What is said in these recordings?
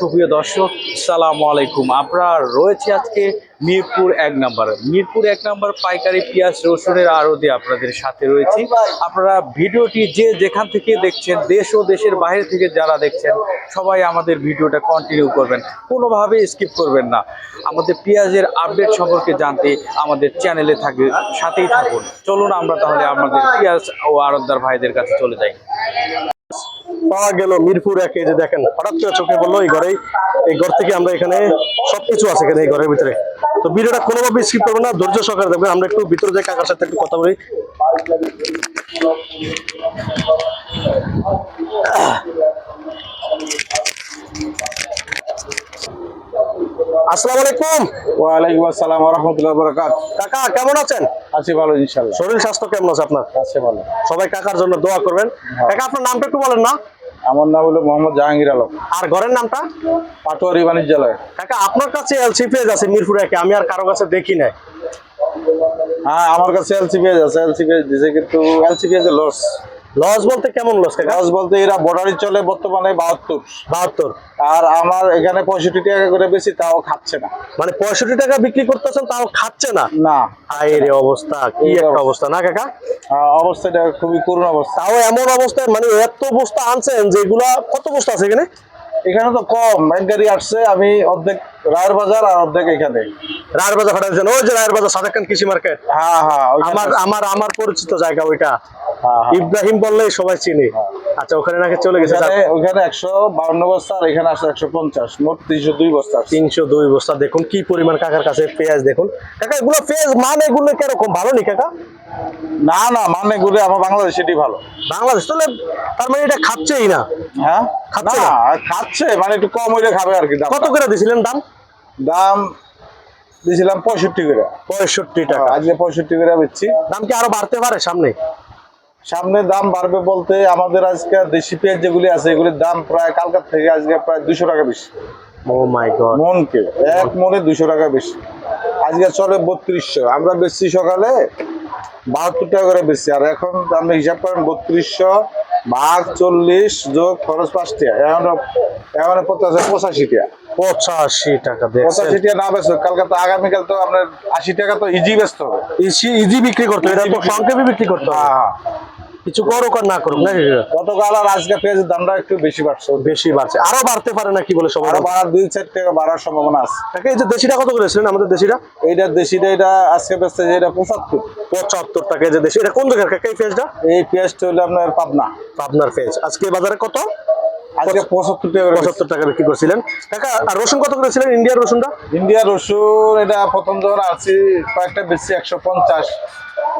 সুপ্রিয় দর্শক, সালামু আলাইকুম। আমরা রয়েছে আজকে মিরপুর এক নাম্বার। মিরপুর এক নাম্বার পাইকারি পেঁয়াজ, রসুনের আড়তে আপনাদের সাথে রয়েছি। আপনারা ভিডিওটি যে যেখান থেকে দেখছেন, দেশ ও দেশের বাইরে থেকে যারা দেখছেন, সবাই আমাদের ভিডিওটা কন্টিনিউ করবেন। কোনোভাবে স্কিপ করবেন না। আমাদের পেঁয়াজের আপডেট সম্পর্কে জানতে আমাদের চ্যানেলে থাকবে, সাথেই থাকুন। চলুন আমরা তাহলে আমাদের পেঁয়াজ ও আড়তদার ভাইদের কাছে চলে যাই। পাওয়া গেল মিরপুর এক যে দেখেন হঠাৎ করে চোখে বলল এই ঘরেই। এই ঘর থেকে আমরা এখানে সবকিছু আছে এখানে এই ঘরের ভিতরে। তো ভিডিওটা কোনোভাবে স্কিপ করব না ধৈর্য সহকারে দেখবেন। আমরা একটু ভিতরে যাই কাকার সাথে একটু কথা বলি। আসসালামু আলাইকুম। ওয়ালাইকুম আসসালাম রহমতুল্লাহ বরকাত কাকা কেমন আছেন? আছি ভালো ইনশাল্লাহ শরীর স্বাস্থ্য কেমন আছে আপনার? আছে ভালো। সবাই কাকার জন্য দোয়া করবেন। কাকা আপনার নামটা একটু বলেন না। আমার নাম হলো মোহাম্মদ জাহাঙ্গীর আলম। আর ঘরের নামটা? পাটোয়ারি বাণিজ্যালয়। কাকা আপনার কাছে এলসি পেজ আছে মিরপুর একে আমি আর কারও কাছে দেখি নাই। হ্যাঁ আমার কাছে এলসি পেজ আছে এলসি পেজ দিছে কিন্তু এলসি পেজে লস লস বলতে কেমন লস লস বলতে এরা বর্ডারি চলে বর্তমানে বাহাত্তর। বাহাত্তর। আর আমার এখানে পঁয়ষট্টি টাকা করে বেশি তাও খাচ্ছে না। মানে পঁয়ষট্টি টাকা বিক্রি করতেছেন তাও খাচ্ছে না? না। আয় রে অবস্থা কি একটা অবস্থা। না কাকা? অবস্থাটা খুবই করুণ অবস্থা। তাও এমন অবস্থায় মানে এত বস্তা আনছেন যেগুলা কত বস্তা আছে এখানে? এখানে তো কম এক গাড়ি আসছে আমি অর্ধেক রায়ের বাজার আর অর্ধেক এখানে। রায়ের বাজার ফাটাইছেন ওই যে রায়ের বাজার সাদেক খান কৃষি মার্কেট। হ্যাঁ হ্যাঁ আমার আমার আমার পরিচিত জায়গা ওইটা। ইব্রাহিম বললেই সবাই চিনি। আচ্ছা ওখানে নাকি চলে গেছে ওখানে একশো বাউন্ন বস্তা আর এখানে আসছে একশো পঞ্চাশ মোট তিনশো দুই বস্তা তিনশো দুই বস্তা। দেখুন কি পরিমাণ কাকার কাছে পেঁয়াজ দেখুন। কাকা এগুলো পেঁয়াজ মান এগুলো কীরকম? ভালো নি কাকা? না না মানে ঘুরে আমার বাংলাদেশ এটি ভালো। বাংলাদেশ তাহলে তার মানে এটা খাচ্ছেই না? হ্যাঁ? খাচ্ছে না না? খাচ্ছে মানে একটু কম হইলে খাবে আর কি দাম কত করে দিছিলেন দাম? দাম দিয়েছিলাম পঁয়ষট্টি করে। পঁয়ষট্টি টাকা। আজকে পঁয়ষট্টি করে বেচছি। দাম কি আরও বাড়তে পারে সামনে? সামনে দাম বাড়বে বলতে আমাদের আজকে দেশি পেঁয়াজ যেগুলি আছে এগুলির দাম প্রায় কালকার থেকে আজকে প্রায় দুশো টাকা বেশি। Oh my god. মনকে এক মনে দুশো টাকা বেশি। আজকে চলে বত্রিশশো আমরা বেচছি সকালে বাহাত্তর টাকা করে বেচছি আর এখন আপনি হিসাব করেন বত্রিশশো ভাগ চল্লিশ যোগ খরচ পাঁচ টাকা এখন এখন পঞ্চাশ পঁচাশি টাকা পঁচাশি টাকা পঁচাশি টাকা না বেচো কালকে তো আগামীকাল তো আপনার আশি টাকা তো ইজি বেচতে হবে। ইজি বিক্রি করতে এটা তো সংক্ষেপে বিক্রি করতে হবে। হ্যাঁ কিছু করুক আর না করুক নাকি? গতকাল আর আজকে পেঁয়াজের দামটা একটু বেশি বাড়ছে। বেশি বাড়ছে। আরও বাড়তে পারে না কি বলে সবাই আরও বাড়ার দুই চার টাকা বাড়ার সম্ভাবনা আছে। কাকা এই যে দেশিটা কত করেছিলেন আমাদের দেশিটা? এইটা দেশিটা এটা আজকে বেচতে যে এটা পঁচাত্তর। পঁচাত্তর টাকা যে দেশি এটা কোন জায়গার কাকা এই পেঁয়াজটা? এই পেঁয়াজটা হলো আপনার পাবনা। আপনার পেঁয়াজ। আজকে বাজারে কত? আজকে পঁচাত্তর টাকা পঁচাত্তর টাকা বিক্রি করছিলেন। কাকা আর রসুন কত করেছিলেন ইন্ডিয়ার রসুনটা ইন্ডিয়া রসুন এটা প্রথম আছি কয়েকটা বেশি একশো পঞ্চাশ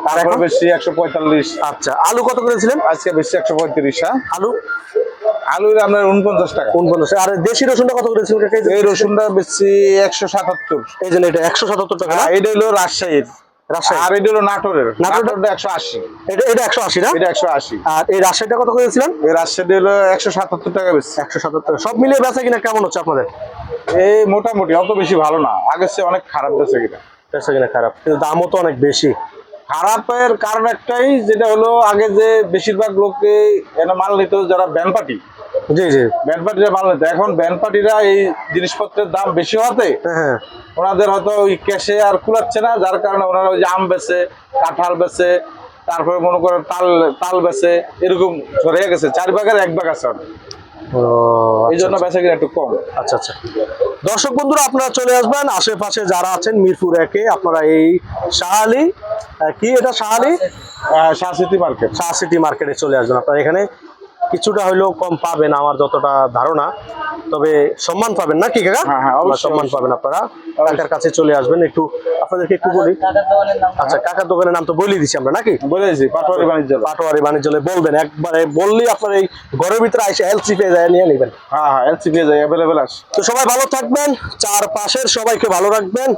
তারপরে বেশি একশো পঁয়তাল্লিশ। আচ্ছা আলু কত করেছিলেন আজকে বেশি একশো পঁয়ত্রিশ হ্যাঁ। আলু? আলু আপনার উনপঞ্চাশ টাকা। উনপঞ্চাশ। আর দেশি রসুনটা কত এই রসুনটা বেশি একশো সাতাত্তর। এই যে এটা একশো সাতাত্তর টাকা? এটা হলো রাজশাহীর। রাজশাহী আর এটা হলো নাটোরের। নাটোরটা একশো আশি। এটা এটা একশো আশি না? এটা একশো আশি। আর এই রাজশাহীটা কত করেছিলেন এই রাজশাহী হলো একশো সাতাত্তর টাকা বেশি একশো সাতাত্তর। সব মিলিয়ে বেচা কিনা কেমন হচ্ছে আপনাদের? এই মোটামুটি অত বেশি ভালো না। আগের চেয়ে অনেক খারাপ বেঁচে কিনা। বেচা কিনা খারাপ কিন্তু দামও তো অনেক বেশি। খারাপের কারণ একটাই যেটা হলো আগে যে বেশিরভাগ লোককে মাল নিত যারা ব্যান্ড পার্টি জি জি। ব্যান্ড পার্টিরা এখন ব্যান্ড পার্টিরা এই জিনিসপত্রের দাম বেশি হতে হ্যাঁ। ওনাদের হয়তো ওই ক্যাশে আর কুলাচ্ছে না যার কারণে ওনারা ওই যে আম বেছে কাঁঠাল বেছে তারপরে মনে করেন তাল তাল বেছে এরকম গেছে। চার ভাগের এক ভাগ আছে। এই জন্য বেচা কিনা একটু কম। আচ্ছা আচ্ছা। দর্শক বন্ধুরা আপনারা চলে আসবেন। আশেপাশে যারা আছেন মিরপুর একে আপনারা এই শাহালি কি এটা Shah Ali? Shah city market. Shah city মার্কেটে চলে আসবেন। আপনারা এখানে কিছুটা হইলেও কম পাবেন আমার যতটা ধারণা। তবে সম্মান পাবেন না কি কাকা? হ্যাঁ, হ্যাঁ, সম্মান পাবেন আপনারা। কাকার কাছে চলে আসবেন একটু। আপনাদেরকে একটু বলি। আচ্ছা কাকার দোকানের নাম তো বলে দিছি আমরা নাকি? বলেছি পাটোয়ারি বাণিজ্য। পাটোয়ারি বাণিজ্যলে বলবেন। একবারে বললেই আপনার এই ঘরের ভিতরে আইসে এলসি পেয়ে যায় নিয়ে নেবেন। হ্যাঁ হ্যাঁ এলসি পেয়ে যায় অ্যাভেলেবেল আছে। তো সবাই ভালো থাকবেন চারপাশের সবাইকে ভালো রাখবেন।